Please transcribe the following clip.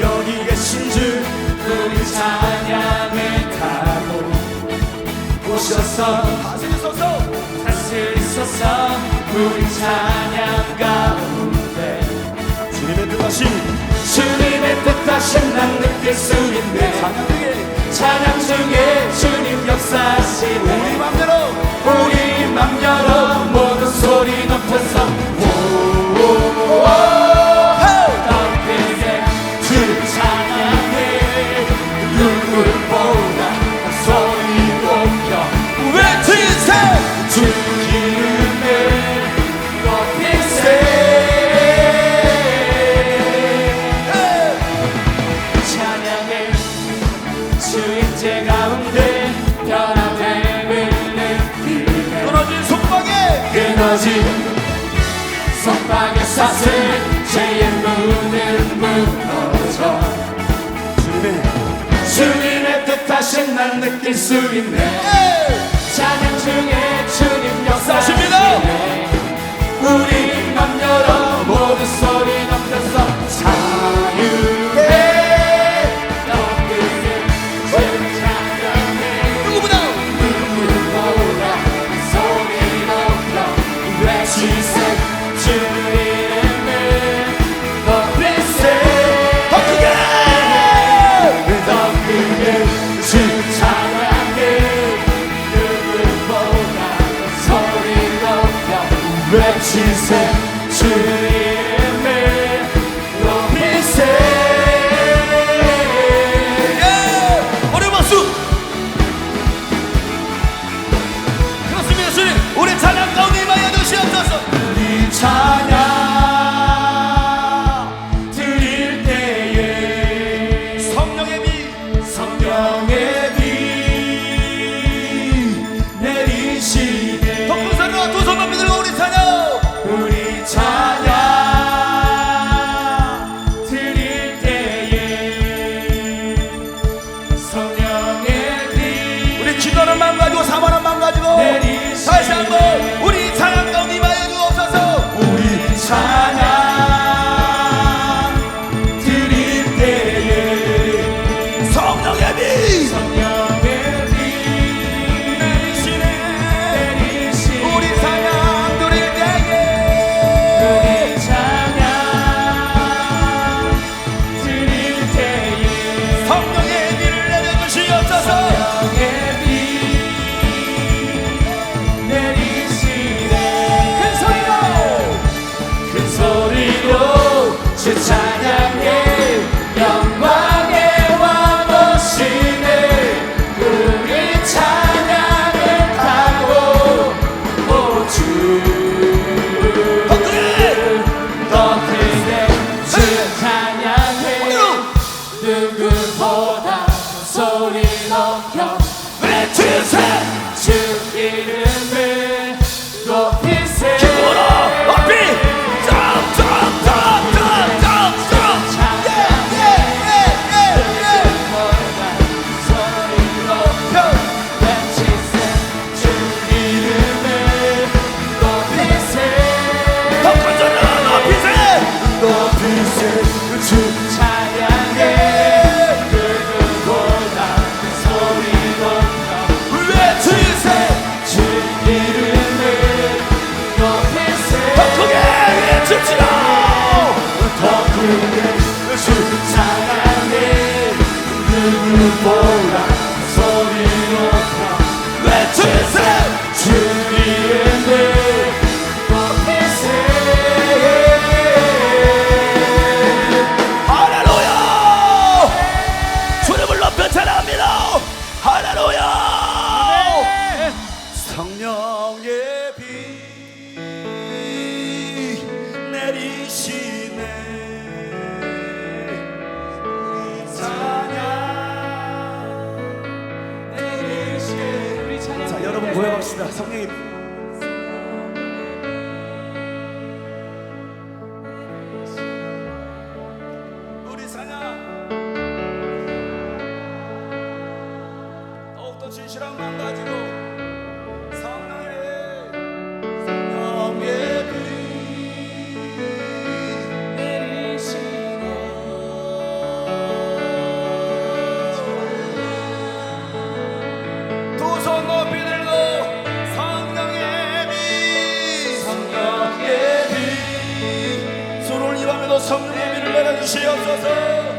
여기 계신 줄 우리 찬양을 가고 오셔서 다스리소서 다스리소서 우리 찬양 가운데 주님의 뜻하신 주님의 느낄 수 있네. 찬양 찬양 중에 주님 역사시 우리 맘대로 우리 맘대로 무너진 석방의 사슬 죄의 문은 무너져. 주님 주님의 뜻 다시 난 느낄 수 있네. she said. you. 쫓아나옵니다. 할렐루야! 네. 성령의 비 내리시네. 찬양 내리시네. 자 여러분 고백합시다. 성령의 비. 신실함만 가지고 성령의 성령의 빛 내리시나 두손 높이 들고 성령의 빛. 성령의 빛. 손을 입하면서 성령의 빛을 내려주시옵소서.